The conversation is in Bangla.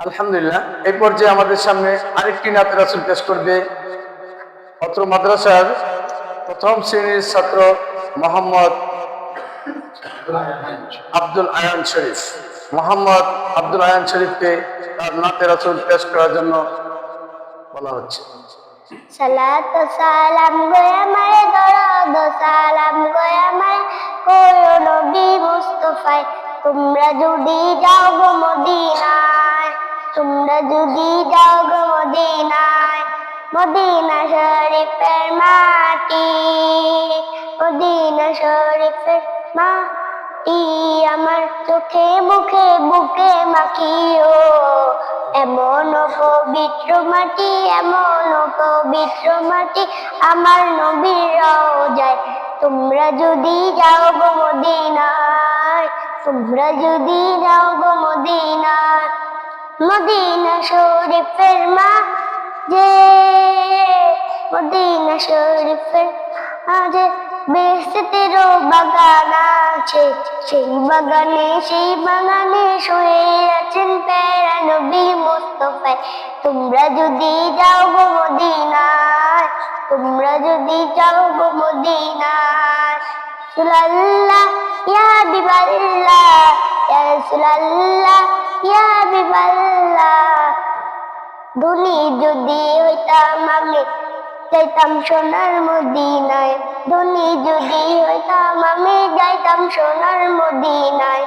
আলহামদুলিল্লাহ, এই পর্যায়ে আমাদের সামনে আরেকটি নাতের রাসুল পেশ করবে। অত্র মাদ্রাসার প্রথম শ্রেণির ছাত্র মোহাম্মদ আব্দুল আয়ান শরীফ। মোহাম্মদ আব্দুল আয়ান শরীফকে তার নাতের রাসুল পেশ করার জন্য বলা হচ্ছে। সালাত সালাম গোয়া মারে দরদ, সালাম গোয়া মারে কোয় নবী মুস্তফায়। তোমরা যদি যাও গো যদি মদিনায়, মদিনা শরীফের মাটি, মদিনা শরীফের মাটি আমার চোখে মুখে বুকে মাখিও। এমন পবিত্র মাটি, এমন পবিত্র মাটি আমার নবীর যায় তোমরা যদি যাও গো মদিনায়, তোমরা যদি যাও গো মদিনায় মদিনা শরীফের মা যে মদিনা শরীফের মাঝে বেসতেরও বাগান আছে। সেই বাগানে সেই বাগানে শুয়ে আছেন প্যারা নবী মোস্তফায় তোমরা যদি যাও গো মদিনায়, তোমরা যদি যাও গো মদিনায়। সুলাল্লাহ, ইয়া বিবাল্লাহ ইয়া রাসূলুল্লাহ, ইয়া বিবাল্লাহ ধনী যদি হইতাম আমি, যাইতাম সোনার মদিনায়। ধনী যদি হইতাম আমি, যাইতাম সোনার মদিনায়।